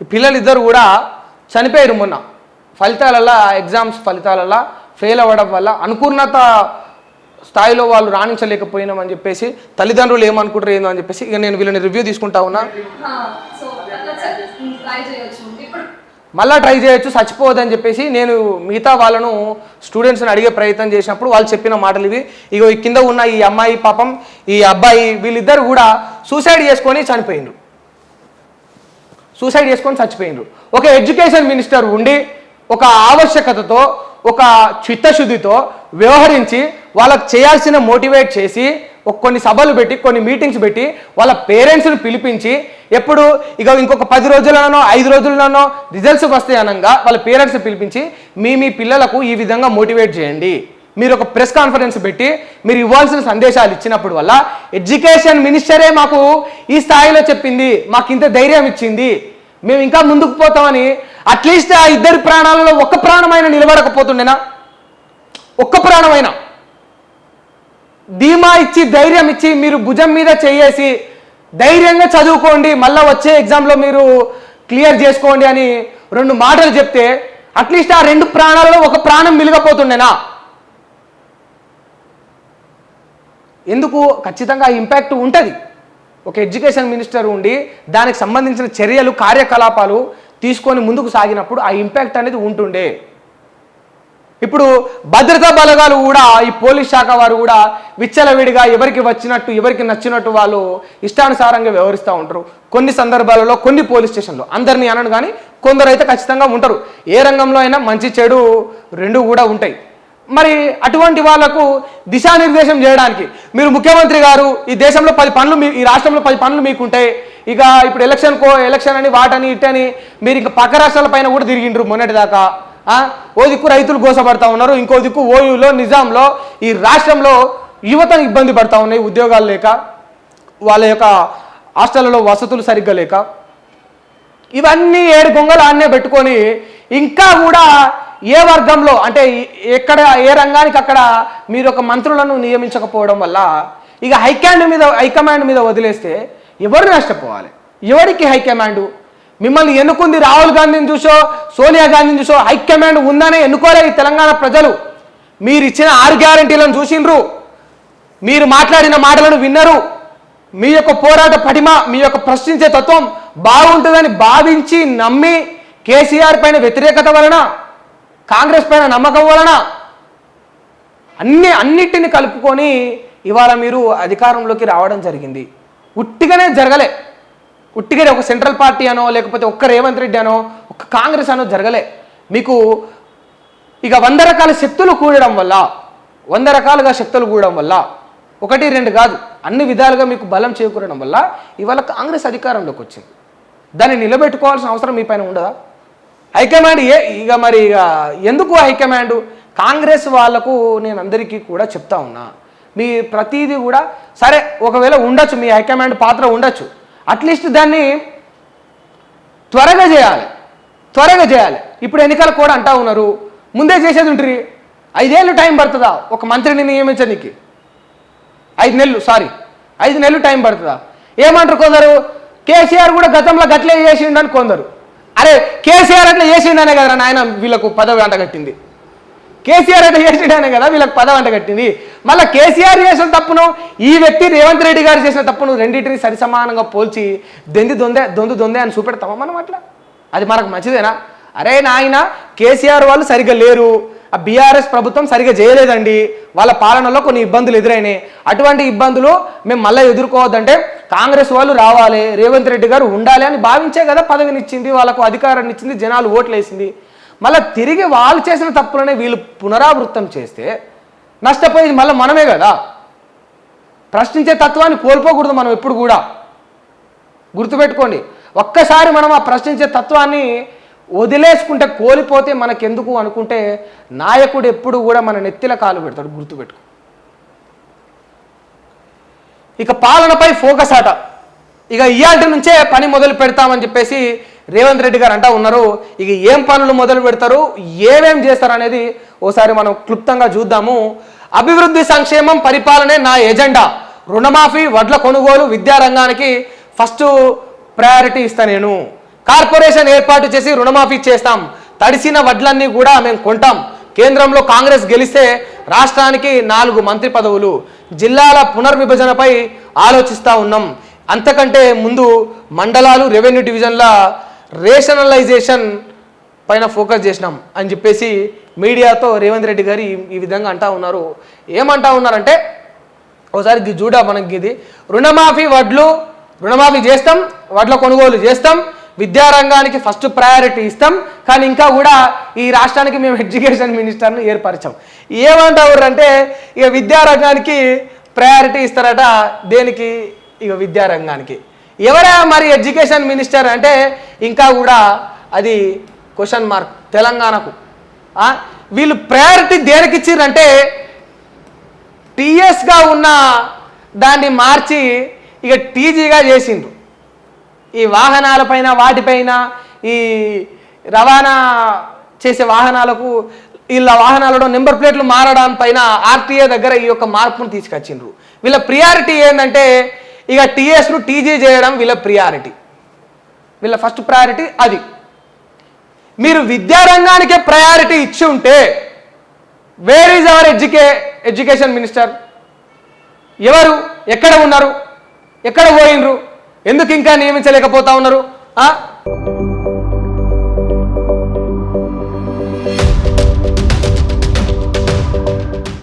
ఈ పిల్లలు ఇద్దరు కూడా చనిపోయారు మొన్న. ఫలితాలల్లో ఎగ్జామ్స్ ఫలితాలల్లో ఫెయిల్ అవ్వడం వల్ల అనుకున్నత స్థాయిలో వాళ్ళు రాణించలేకపోయినామని చెప్పేసి తల్లిదండ్రులు ఏమనుకుంటారు ఏందో అని చెప్పేసి ఇక నేను వీళ్ళని రివ్యూ తీసుకుంటా ఉన్నా. మళ్ళీ ట్రై చేయొచ్చు చచ్చిపోవద్దని చెప్పేసి నేను మిగతా వాళ్ళను స్టూడెంట్స్ని అడిగే ప్రయత్నం చేసినప్పుడు వాళ్ళు చెప్పిన మాటలు ఇవి. ఇగో ఈ కింద ఉన్న ఈ అమ్మాయి పాపం ఈ అబ్బాయి వీళ్ళిద్దరు కూడా సూసైడ్ చేసుకొని చనిపోయిండ్రు. సూసైడ్ చేసుకొని చచ్చిపోయిండ్రు. ఒక ఎడ్యుకేషన్ మినిస్టర్ ఉండి ఒక ఆవశ్యకతతో ఒక చిత్తశుద్ధితో వ్యవహరించి వాళ్ళకు చేయాల్సిన మోటివేట్ చేసి ఒక కొన్ని సభలు పెట్టి కొన్ని మీటింగ్స్ పెట్టి వాళ్ళ పేరెంట్స్ని పిలిపించి ఎప్పుడు ఇక ఇంకొక పది రోజులనో ఐదు రోజులనో రిజల్ట్స్ వస్తాయి అనగా వాళ్ళ పేరెంట్స్ని పిలిపించి మీ మీ పిల్లలకు ఈ విధంగా మోటివేట్ చేయండి. మీరు ఒక ప్రెస్ కాన్ఫరెన్స్ పెట్టి మీరు ఇవ్వాల్సిన సందేశాలు ఇచ్చినప్పుడు వల్ల ఎడ్యుకేషన్ మినిస్టరే మాకు ఈ స్థాయిలో చెప్పింది మాకు ఇంత ధైర్యం ఇచ్చింది. మేము ఇంకా ముందుకు పోతామని అట్లీస్ట్ ఆ ఇద్దరి ప్రాణాలలో ఒక్క ప్రాణమైన నిలబడకపోతుండేనా? ఒక్క ప్రాణమైనా? ధీమా ఇచ్చి ధైర్యం ఇచ్చి మీరు భుజం మీద చేయేసి ధైర్యంగా చదువుకోండి మళ్ళీ వచ్చే ఎగ్జామ్లో మీరు క్లియర్ చేసుకోండి అని రెండు మాటలు చెప్తే అట్లీస్ట్ ఆ రెండు ప్రాణాలలో ఒక ప్రాణం మిలిగపోతుండేనా ఎందుకు? ఖచ్చితంగా ఇంపాక్ట్ ఉంటుంది. ఒక ఎడ్యుకేషన్ మినిస్టర్ ఉండి దానికి సంబంధించిన చర్యలు కార్యకలాపాలు తీసుకొని ముందుకు సాగినప్పుడు ఆ ఇంపాక్ట్ అనేది ఉంటుండే. ఇప్పుడు భద్రతా బలగాలు కూడా ఈ పోలీస్ శాఖ వారు కూడా విచ్చలవిడిగా ఎవరికి వచ్చినట్టు ఎవరికి నచ్చినట్టు వాళ్ళు ఇష్టానుసారంగా వ్యవహరిస్తూ ఉంటారు. కొన్ని సందర్భాలలో కొన్ని పోలీస్ స్టేషన్లో. అందరినీ అనను కానీ కొందరు అయితే ఖచ్చితంగా ఉంటారు. ఏ రంగంలో అయినా మంచి చెడు రెండు కూడా ఉంటాయి. మరి అటువంటి వాళ్ళకు దిశానిర్దేశం చేయడానికి మీరు ముఖ్యమంత్రి గారు ఈ దేశంలో పది పనులు మీ ఈ రాష్ట్రంలో పది పనులు మీకుంటాయి ఇక ఇప్పుడు ఎలక్షన్ కో ఎలక్షన్ అని వాటని ఇటని మీరు ఇంకా పక్క రాష్ట్రాల పైన కూడా తిరిగిండ్రు మొన్నటిదాకా. ఓ దిక్కు రైతులు గోసపడతా ఉన్నారు ఇంకో దిక్కు ఓయూలో నిజాంలో ఈ రాష్ట్రంలో యువతను ఇబ్బంది పడతా ఉన్నాయి ఉద్యోగాలు లేక వాళ్ళ యొక్క హాస్టళ్ళలో వసతులు సరిగ్గా లేక. ఇవన్నీ ఏడు గొంగలు ఆన్నే పెట్టుకొని ఇంకా కూడా ఏ వర్గంలో అంటే ఎక్కడ ఏ రంగానికి అక్కడ మీరు ఒక మంత్రులను నియమించకపోవడం వల్ల ఇక హైకమాండ్ మీద హైకమాండ్ మీద వదిలేస్తే ఎవరు నష్టపోవాలి? ఎవరికి హైకమాండ్ మిమ్మల్ని ఎన్నుకుంది రాహుల్ గాంధీని చూసో సోనియా గాంధీని చూసో హైకమాండ్ ఉందనే ఎన్నుకోలే ఈ తెలంగాణ ప్రజలు. మీరు ఇచ్చిన ఆరు గ్యారంటీలను చూసిండ్రు. మీరు మాట్లాడిన మాటలను విన్నరు. మీ యొక్క పోరాట పటిమ మీ యొక్క ప్రశ్నించే తత్వం బాగుంటుందని భావించి నమ్మి కేసీఆర్ పైన వ్యతిరేకత వలన కాంగ్రెస్ పైన నమ్మకం వలన అన్ని అన్నిటిని కలుపుకొని ఇవాళ మీరు అధికారంలోకి రావడం జరిగింది. ఉట్టిగానే జరగలే. ఉట్టిగానే ఒక సెంట్రల్ పార్టీ అనో లేకపోతే ఒక్క రేవంత్ రెడ్డి అనో ఒక్క కాంగ్రెస్ అనో జరగలే. మీకు ఇక వంద రకాల శక్తులు కూడడం వల్ల వంద రకాలుగా శక్తులు కూడడం వల్ల ఒకటి రెండు కాదు అన్ని విధాలుగా మీకు బలం చేకూరడం వల్ల ఇవాళ కాంగ్రెస్ అధికారంలోకి వచ్చింది. దాన్ని నిలబెట్టుకోవాల్సిన అవసరం మీ పైన ఉండదా? హైకమాండ్ ఏ ఇక మరి ఇక ఎందుకు హైకమాండ్? కాంగ్రెస్ వాళ్ళకు నేను అందరికీ కూడా చెప్తా ఉన్నా. మీ ప్రతిదీ కూడా సరే ఒకవేళ ఉండొచ్చు మీ హైకమాండ్ పాత్ర ఉండొచ్చు. అట్లీస్ట్ దాన్ని త్వరగా చేయాలి. త్వరగా చేయాలి. ఇప్పుడు ఎన్నికలు కూడా అంటా ఉన్నారు. ముందే చేసేది ఉంటుంది ఐదేళ్ళు టైం పడుతుందా? ఒక మంత్రిని నియమించడానికి ఐదు నెలలు సారీ. ఐదు నెలలు టైం పడుతుందా? ఏమంటారు కొందరు? కేసీఆర్ కూడా గతంలో గట్లే చేసిండని కొందరు. అరే కేసీఆర్ అట్లా చేసిండనే కదా నాయన వీళ్ళకు పదవి అంట కట్టింది. కేసీఆర్ అట్లా చేసిండనే కదా వీళ్ళకి పదవి అంట కట్టింది. మళ్ళీ కేసీఆర్ చేసిన తప్పును ఈ వ్యక్తి రేవంత్ రెడ్డి గారు చేసిన తప్పును రెండింటిని సరి సమానంగా పోల్చి దొంది దొందే దొందు దొందే అని చూపెడతామా మనం అట్లా? అది మనకు మంచిదేనా? అరే నాయన కేసీఆర్ వాళ్ళు సరిగ్గా లేరు. ఆ బీఆర్ఎస్ ప్రభుత్వం సరిగ్గా చేయలేదండి. వాళ్ళ పాలనలో కొన్ని ఇబ్బందులు ఎదురైనాయి. అటువంటి ఇబ్బందులు మేము మళ్ళీ ఎదుర్కోవద్దంటే కాంగ్రెస్ వాళ్ళు రావాలి రేవంత్ రెడ్డి గారు ఉండాలి అని భావించే కదా పదవినిచ్చింది వాళ్ళకు అధికారాన్ని ఇచ్చింది జనాలు ఓట్లేసింది. మళ్ళీ తిరిగి వాళ్ళు చేసిన తప్పులనే వీళ్ళు పునరావృతం చేస్తే నష్టపోయేది మళ్ళీ మనమే కదా. ప్రశ్నించే తత్వాన్ని కోల్పోకూడదు మనం ఎప్పుడు కూడా. గుర్తుపెట్టుకోండి ఒక్కసారి మనం ఆ ప్రశ్నించే తత్వాన్ని వదిలేసుకుంటే కోల్పోతే మనకెందుకు అనుకుంటే నాయకుడు ఎప్పుడు కూడా మన నెత్తిల కాలు పెడతాడు గుర్తుపెట్టుకో. ఇక పాలనపై ఫోకస్ ఆట. ఇక ఇయాల్టి నుంచే పని మొదలు పెడతామని చెప్పేసి రేవంత్ రెడ్డి గారు అంటా ఉన్నారు. ఇక ఏం పనులు మొదలు పెడతారు ఏమేం చేస్తారు అనేది ఓసారి మనం క్లుప్తంగా చూద్దాము. అభివృద్ధి సంక్షేమం పరిపాలనే నా ఎజెండా. రుణమాఫీ వడ్ల కొనుగోలు విద్యారంగానికి ఫస్ట్ ప్రయారిటీ ఇస్తా నేను. కార్పొరేషన్ ఏర్పాటు చేసి రుణమాఫీ చేస్తాం. తడిసిన వడ్లన్నీ కూడా మేము కొంటాం. కేంద్రంలో కాంగ్రెస్ గెలిస్తే రాష్ట్రానికి నాలుగు మంత్రి పదవులు. జిల్లాల పునర్విభజనపై ఆలోచిస్తూ ఉన్నాం. అంతకంటే ముందు మండలాలు రెవెన్యూ డివిజన్ల రేషనలైజేషన్ పైన ఫోకస్ చేసినాం అని చెప్పేసి మీడియాతో రేవంత్ రెడ్డి గారు ఈ- విధంగా అంటా ఉన్నారు. ఏమంటా ఉన్నారంటే ఒకసారి ఇది చూడ మనకి ఇది రుణమాఫీ వడ్లు రుణమాఫీ చేస్తాం వడ్ల కొనుగోలు చేస్తాం విద్యారంగానికి ఫస్ట్ ప్రయారిటీ ఇస్తాం. కానీ ఇంకా కూడా ఈ రాష్ట్రానికి మేము ఎడ్యుకేషన్ మినిస్టర్ను ఏర్పరిచాం. ఏమంటారు అంటే ఇక విద్యారంగానికి ప్రయారిటీ ఇస్తారట దేనికి? ఇక విద్యారంగానికి. ఎవరా మరి ఎడ్యుకేషన్ మినిస్టర్ అంటే ఇంకా కూడా అది క్వశ్చన్ మార్క్ తెలంగాణకు. వీళ్ళు ప్రయారిటీ దేనికి ఇచ్చిర్రంటే టీఎస్గా ఉన్న దాన్ని మార్చి ఇక టీజీగా చేసిండ్రు. ఈ వాహనాలపైన వాటిపైన ఈ రవాణా చేసే వాహనాలకు వీళ్ళ వాహనాలలో నెంబర్ ప్లేట్లు మారడం పైన ఆర్టీఏ దగ్గర ఈ యొక్క మార్పును తీసుకొచ్చిండ్రు. వీళ్ళ ప్రియారిటీ ఏంటంటే ఇక టీఎస్ను టీజీ చేయడం వీళ్ళ ప్రియారిటీ. వీళ్ళ ఫస్ట్ ప్రయారిటీ అది. మీరు విద్యారంగానికే ప్రయారిటీ ఇచ్చి ఉంటే where is our educa education minister ఎవరు? ఎక్కడ ఉన్నారు? ఎక్కడ పోయినరు ఎందుకు ఇంకా నియమించలేకపోతా ఉన్నారు ఆ?